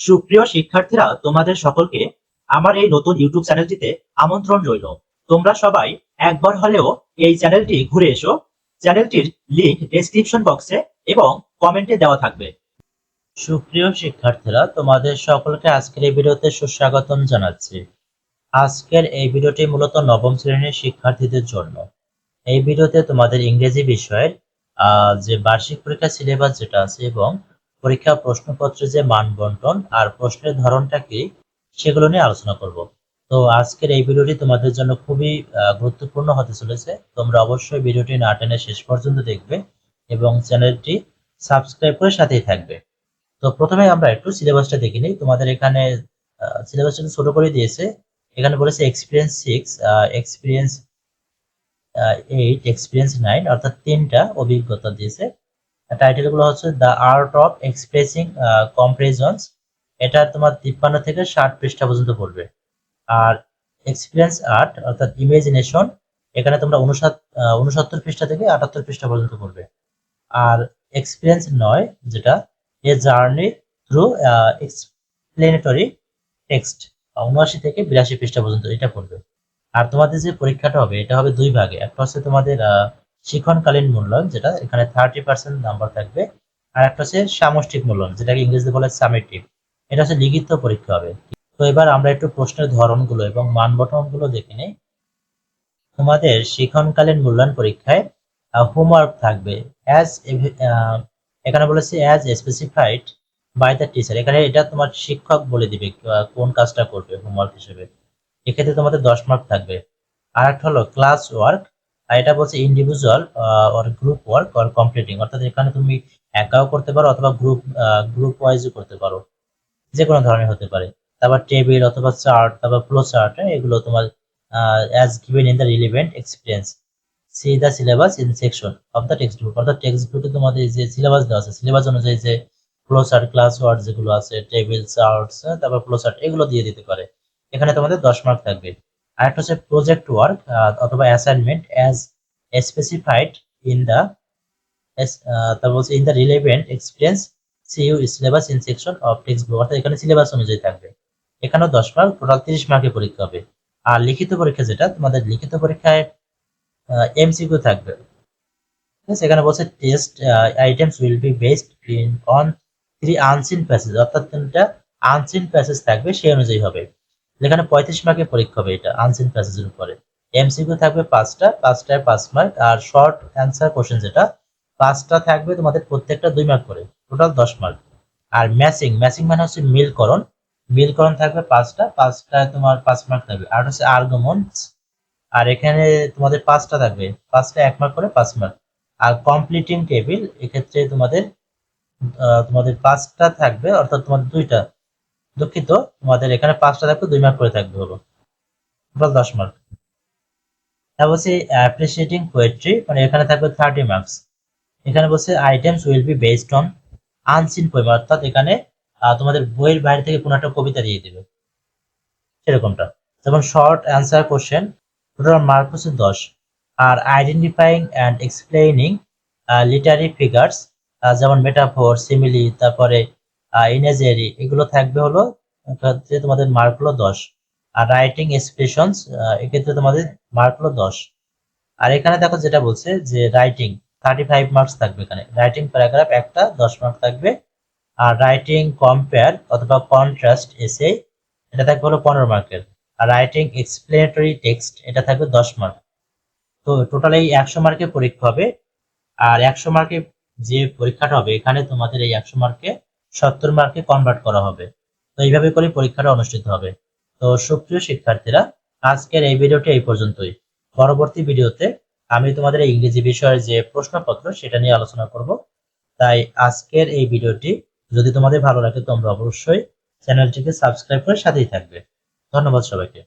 সুপ্রিয় শিক্ষার্থীরা, তোমাদের সকলকে আমার এই নতুন ইউটিউব চ্যানেলটিতে আমন্ত্রণ রইল। তোমরা সবাই একবার হলেও এই চ্যানেলটি ঘুরে এসো। চ্যানেলটির লিংক ডেসক্রিপশন বক্সে এবং কমেন্টে দেওয়া থাকবে। সুপ্রিয় শিক্ষার্থীরা, তোমাদের সকলকে আজকের এই ভিডিওতে সুস্বাগতম জানাচ্ছি। আজকের এই ভিডিওটি মূলত নবম শ্রেণির শিক্ষার্থীদের জন্য। এই ভিডিওতে তোমাদের ইংরেজি বিষয়ের যে বার্ষিক পরীক্ষা সিলেবাস যেটা আছে এবং পরীক্ষা প্রশ্নপত্রের যে মান বন্টন আর প্রশ্নের ধরনটা কি, সেগুলো নিয়ে আলোচনা করব। তো আজকের এই ভিডিওটি তোমাদের জন্য খুবই গুরুত্বপূর্ণ হতে চলেছে। তোমরা অবশ্যই ভিডিওটি না টেনে শেষ পর্যন্ত দেখবে এবং চ্যানেলটি সাবস্ক্রাইব করে সাথেই থাকবে। তো প্রথমে আমরা একটু সিলেবাসটা দেখে নিই। তোমাদের এখানে সিলেবাসটা ছোট করে দিয়েছে। এখানে বলেছে experience six experience eight experience nine অর্থাৎ তিনটা অভিজ্ঞতা দিয়েছে। টাইটেলগুলো হচ্ছে the art of expressing comparisons এটা তোমার তিপ্পান্ন থেকে ষাট পৃষ্ঠা পর্যন্ত পড়বে। আর এক্সপিরিয়েন্স আর্ট অর্থাৎ ইমেজিনেশন এখানে তোমরা উনষাট উনসত্তর পৃষ্ঠা থেকে আটাত্তর পৃষ্ঠা পর্যন্ত পড়বে। আর এক্সপিরিয়েন্স নয় যেটা a journey through explanatory text উনআশি থেকে বিরাশি পৃষ্ঠা পর্যন্ত এটা পড়বে। আর তোমাদের যে পরীক্ষাটা হবে এটা হবে দুই ভাগে। একটা হচ্ছে তোমাদের আহ, শিক্ষণকালীন মূল্যায়ন যেটা এখানে থার্টি পার্সেন্ট নাম্বার থাকবে। আর একটা হচ্ছে সামষ্টিক মূল্যায়ন যেটাকে ইংরেজিতে বলে সামেটিভ এটা হচ্ছে লিখিত পরীক্ষা হবে। তো এবার আমরা একটু প্রশ্নের ধরনগুলো এবং মানবঠনগুলো দেখে নিই। তোমাদের শিক্ষণকালীন মূল্যায়ন পরীক্ষায় হোমওয়ার্ক থাকবে। অ্যাজ এখানে বলেছে as specified by the teacher এখানে এটা তোমার শিক্ষক বলে দিবে কোন কাজটা করবে হোমওয়ার্ক হিসেবে। এক্ষেত্রে তোমাদের দশ মার্ক থাকবে। আর একটা হলো ক্লাস ওয়ার্ক আর এটা বলছে individual or group work or completing অর্থাৎ এখানে তুমি একাও করতে পারো অথবা গ্রুপ গ্রুপ ওয়াইজও করতে পারো। যে কোনো ধরনের হতে পারে। তারপর টেবিল অথবা চার্ট তারপর ফ্লো চার্ট এগুলো তোমার as given in the relevant experience see the syllabus in section of the text book অর্থাৎ টেক্সট বুকে তোমাদের যে সিলেবাস দেওয়া আছে সিলেবাস অনুযায়ী যে ফ্লো চার্ট ক্লাস ওয়ার্ড যেগুলো আছে টেবিল চার্টস তারপর ফ্লো চার্ট এগুলো দিয়ে দিতে পারে। এখানে তোমাদের দশ মার্ক থাকবে। আর একটা হচ্ছে প্রজেক্ট ওয়ার্ক অথবা assignment as specified in the তারপর হচ্ছে in the relevant experience see you syllabus in section of text book অর্থাৎ এখানে সিলেবাস অনুযায়ী থাকবে। এখানেও দশ মার্ক টোটাল তিরিশ মার্কের পরীক্ষা হবে। আর লিখিত পরীক্ষা যেটা, তোমাদের লিখিত পরীক্ষায় এমসিকিউ থাকবে। এখানে বলছে test items will be based on three unseen passage অর্থাৎ তিনটা আনসিন প্যাসেজ থাকবে, সেই অনুযায়ী হবে। এখানে পঁয়ত্রিশ মার্কের পরীক্ষা হবে এটা আনসিন প্যাসেজের উপরে। এমসিকিউ থাকবে পাঁচটা, পাঁচটায় পাঁচ মার্ক আর শর্ট অ্যান্সার কোশ্চেন যেটা, পাঁচটা থাকবে তোমাদের প্রত্যেকটা দুই মার্ক করে টোটাল দশ মার্ক আর ম্যাচিং ম্যাচিং মানে হচ্ছে মিলকরণ মিলকরণ থাকবে পাঁচটা, পাঁচটায় তোমার পাঁচ মার্ক থাকবে। আর হচ্ছে আর্গুমেন্টস আর এখানে তোমাদের পাঁচটা থাকবে, পাঁচটা এক মার্ক করে পাঁচ মার্ক আর কমপ্লিটিং টেবিল এক্ষেত্রে তোমাদের তোমাদের পাঁচটা থাকবে, অর্থাৎ তোমাদের দুইটা। দুঃখিত, তোমাদের এখানে পাঁচটা থাকবে, দুই মার্ক করে থাকবে হলো টোটাল দশ মার্ক তারপর হচ্ছে অ্যাপ্রিসিয়েটিং পোয়েট্রি মানে এখানে থাকবে থার্টি মার্কস এখানে বলছে items will be based on unseen poem অর্থাৎ এখানে তোমাদের বইয়ের বাইরে থেকে কোনো একটা কবিতা দিয়ে দিবে। সেরকমটা। যেমন short answer question total mark হচ্ছে দশ। আর identifying and explaining literary figures যেমন মেটাফোর সিমিলি তারপরে ইনেজেরি এগুলো থাকবে হলো এক্ষেত্রে তোমাদের মার্ক হলো দশ। আর রাইটিং এক্সপ্রেশনস এক্ষেত্রে তোমাদের মার্ক হলো দশ। আর এখানে দেখো যেটা বলছে যে রাইটিং থার্টি ফাইভ মার্কস থাকবে এখানে। রাইটিং প্যারাগ্রাফ একটা, দশ মার্ক থাকবে। আর রাইটিং কম্পেয়ার অথবা কন্ট্রাস্ট এসে এটা থাকবে হলো পনেরো মার্কের আর রাইটিং এক্সপ্লেনেটরি টেক্সট এটা থাকবে দশ মার্ক তো টোটাল এই একশো মার্কের পরীক্ষা হবে। আর একশো মার্কে যে পরীক্ষাটা হবে, এখানে তোমাদের এই একশো মার্কে সত্তর মার্কে কনভার্ট করা হবে। তো এইভাবে করে পরীক্ষাটা অনুষ্ঠিত হবে। তো সুপ্রিয় শিক্ষার্থীরা, আজকের এই ভিডিওটি এই পর্যন্তই। পরবর্তী ভিডিওতে আমি তোমাদের ইংরেজি বিষয়ের যে প্রশ্নপত্র, সেটা নিয়ে আলোচনা করব। তাই আজকের এই ভিডিওটি যদি তোমাদের ভালো লাগে, তোমরা অবশ্যই চ্যানেলটিকে সাবস্ক্রাইব করে সাথেই থাকবে। ধন্যবাদ সবাইকে।